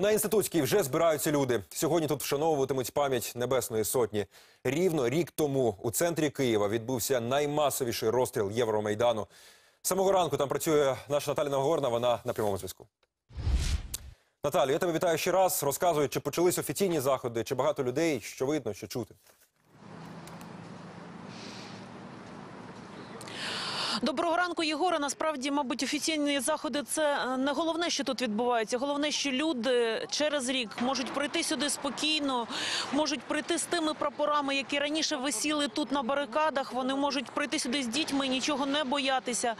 На інститутській вже збираються люди. Сьогодні тут вшановуватимуть пам'ять Небесної Сотні. Рівно рік тому у центрі Києва відбувся наймасовіший розстріл Євромайдану. Самого ранку там працює наша Наталя Нагорна, вона на прямому зв'язку. Наталю, я тебе вітаю ще раз. Розказую, чи почались офіційні заходи, чи багато людей, що видно, що чути. Доброго ранку, Єгоре. Насправді, мабуть, офіційні заходи це е, не головне, що тут відбувається. Головне, що люди через рік можуть прийти сюди спокійно, можуть прийти з тими прапорами, які раніше висіли тут на барикадах. Вони можуть прийти сюди з дітьми, нічого не боятися.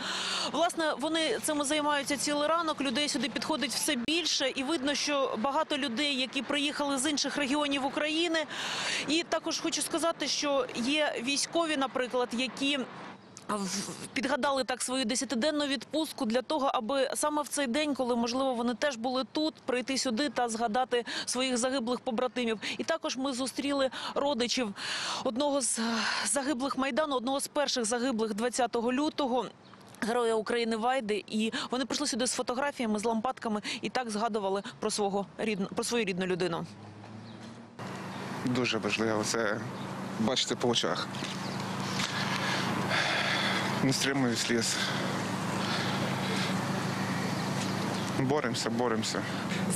Власне, вони цим займаються цілий ранок. Людей сюди підходить все більше, і видно, що багато людей, які приїхали з інших регіонів України. І також хочу сказати, що є військові, наприклад, які підгадали так свою десятиденну відпустку для того, аби саме в цей день, коли можливо вони теж були тут, прийти сюди та згадати своїх загиблих побратимів. І також ми зустріли родичів одного з е, загиблих майдану, одного з перших загиблих 20 лютого. Героя України Вайди, і вони прийшли сюди з фотографіями, з лампадками і так згадували про свого рідну про свою рідну людину. Дуже важливо це бачити по очах. Не стримую сліз. Боремося, боремося.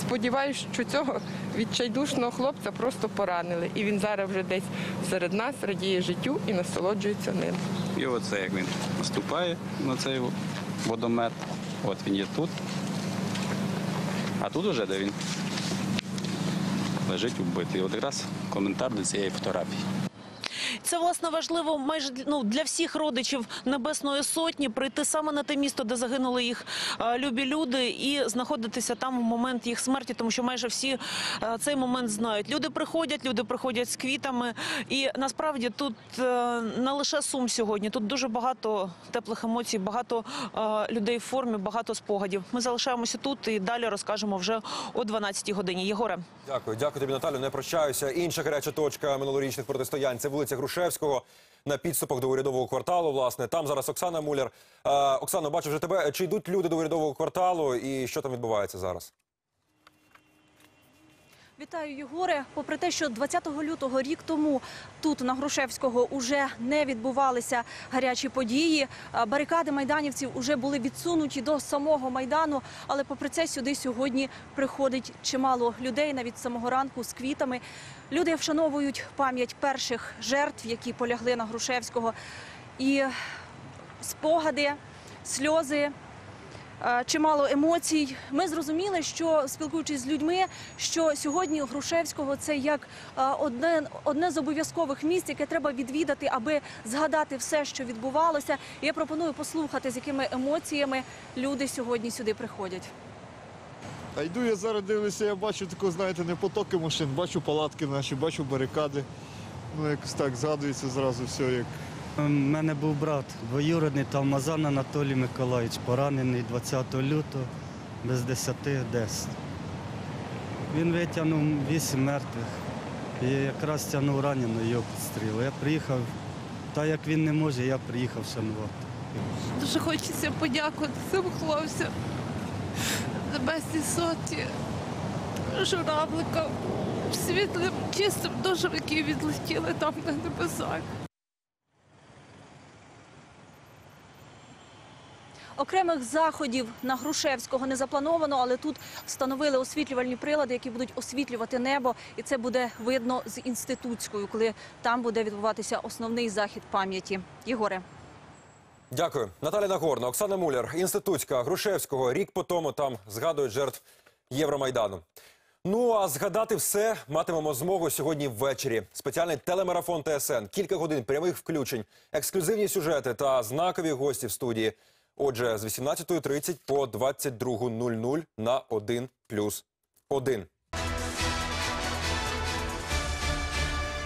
Сподіваюсь, що цього відчайдушного хлопця просто поранили. І він зараз вже десь серед нас радіє життю і насолоджується ним. І оце як він наступає на цей водомет. От він є тут. А тут уже де він лежить убитий. От якраз коментар до цієї фотографії. Це власне важливо майже ну, для всіх родичів Небесної Сотні прийти саме на те місто, де загинули їх е, любі люди, і знаходитися там в момент їх смерті, тому що майже всі е, цей момент знають. Люди приходять, люди приходять з квітами, і насправді тут е, не лише сум сьогодні. Тут дуже багато теплих емоцій, багато людей в формі, багато спогадів. Ми залишаємося тут і далі розкажемо вже о 12-й годині. Єгоре. Дякую, дякую тобі, Наталю. Не прощаюся. Інша гаряча точка минулорічних протистоянь це вулиця Грушевського на підступах до урядового кварталу. Власне, там зараз Оксана Муляр. Оксана, Оксано, бачу вже тебе. Чи йдуть люди до урядового кварталу і що там відбувається зараз? Вітаю, Єгоре. Попри те, що 20 лютого рік тому тут на Грушевського уже не відбувалися гарячі події. Барикади майданівців уже були відсунуті до самого майдану. Але попри це сюди сьогодні приходить чимало людей навіть з самого ранку з квітами. Люди вшановують пам'ять перших жертв, які полягли на Грушевського. І спогади, сльози. Е, чимало емоцій. Ми зрозуміли, що спілкуючись з людьми, що сьогодні Грушевського це як е, одне, одне з обов'язкових місць, яке треба відвідати, аби згадати все, що відбувалося. Я пропоную послухати, з якими емоціями люди сьогодні сюди приходять. А йду я зараз дивлюся, я бачу тако, знаєте, не потоки машин, бачу палатки наші, бачу барикади. Ну, якось так згадується зразу все, як У мене був брат двоюродний Талмазан Анатолій Миколаївич, поранений 20 лютого без 10 10. Він витягнув 8 мертвих і якраз тягнув раненого його підстрілили. Я приїхав, так як він не може, я приїхав шанувати. Дуже хочеться подякувати цим хлопцям, Небесній соті, журавликам, світлим, чистим душам, які відлетіли там на небесах. Окремих заходів на Грушевського не заплановано, але тут встановили освітлювальні прилади, які будуть освітлювати небо, і це буде видно з інститутською, коли там буде відбуватися основний захід пам'яті. Єгоре. Дякую. Наталя Нагорна, Оксана Муляр, інститутська Грушевського. Рік по тому там згадують жертв Євромайдану. Ну а згадати все матимемо змогу сьогодні ввечері. Спеціальний телемарафон ТСН, кілька годин прямих включень, ексклюзивні сюжети та знакові гості в студії. Отже, з 18.30 по 22.00 на 1+,1.